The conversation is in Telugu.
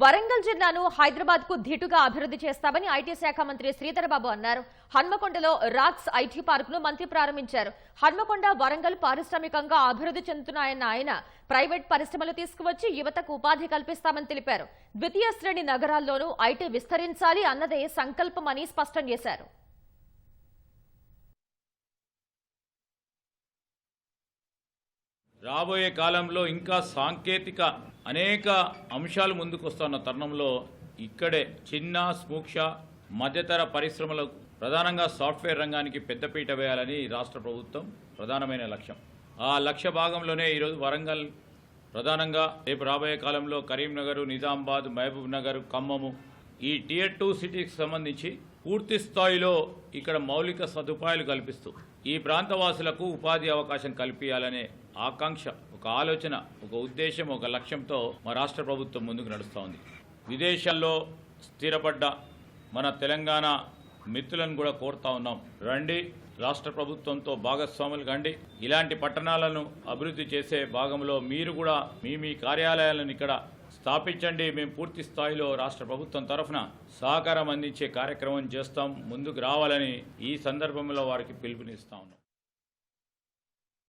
వరంగల్ జిల్లాను హైదరాబాద్కు ధీటుగా అభివృద్ధి చేస్తామని ఐటీ శాఖ మంత్రి శ్రీధరబాబు అన్నారు. హన్మకొండలో రాక్స్ ఐటీ పార్క్ను మంత్రి ప్రారంభించారు. హన్మకొండ వరంగల్ పారిశ్రామికంగా అభివృద్ధి చెందుతున్నాయన్న ఆయన ప్రైవేట్ పరిశ్రమలు తీసుకువచ్చి యువతకు ఉపాధి కల్పిస్తామని తెలిపారు. ద్వితీయ శ్రేణి నగరాల్లోనూ ఐటీ విస్తరించాలి అన్నదే సంకల్పమని స్పష్టం చేశారు. రాబోయే కాలంలో ఇంకా సాంకేతిక అనేక అంశాలు ముందుకు వస్తున్న తరుణంలో ఇక్కడే చిన్న సూక్ష మధ్యతర పరిశ్రమలకు ప్రధానంగా సాఫ్ట్వేర్ రంగానికి పెద్దపీట వేయాలని రాష్ట్ర ప్రభుత్వం ప్రధానమైన లక్ష్యం. ఆ లక్ష్య భాగంలోనే ఈరోజు వరంగల్ ప్రధానంగా రేపు రాబోయే కాలంలో కరీంనగర్ నిజామాబాద్ మహబూబ్ నగర్ ఖమ్మము ఈ టియర్ టూ సిటీకి సంబంధించి పూర్తి స్థాయిలో ఇక్కడ మౌలిక సదుపాయాలు కల్పిస్తూ ఈ ప్రాంతవాసులకు ఉపాధి అవకాశం కల్పించాలనే ఆకాంక్ష ఒక ఆలోచన ఒక ఉద్దేశం ఒక లక్ష్యంతో మా రాష్ట్ర ప్రభుత్వం ముందుకు నడుస్తూ ఉంది. విదేశాల్లో స్థిరపడ్డ మన తెలంగాణ మిత్రులను కూడా కోరుతా ఉన్నాం. రండి రాష్ట్ర ప్రభుత్వంతో భాగస్వాములు కండి. ఇలాంటి పట్టణాలను అభివృద్ధి చేసే భాగంలో మీరు కూడా మీ మీ కార్యాలయాలను ఇక్కడ స్థాపించండి. మేము పూర్తి స్థాయిలో రాష్ట్ర ప్రభుత్వం తరఫున సహకారం అందించే కార్యక్రమం చేస్తాం. ముందుకు రావాలని ఈ సందర్భంలో వారికి పిలుపునిస్తా ఉన్నాం.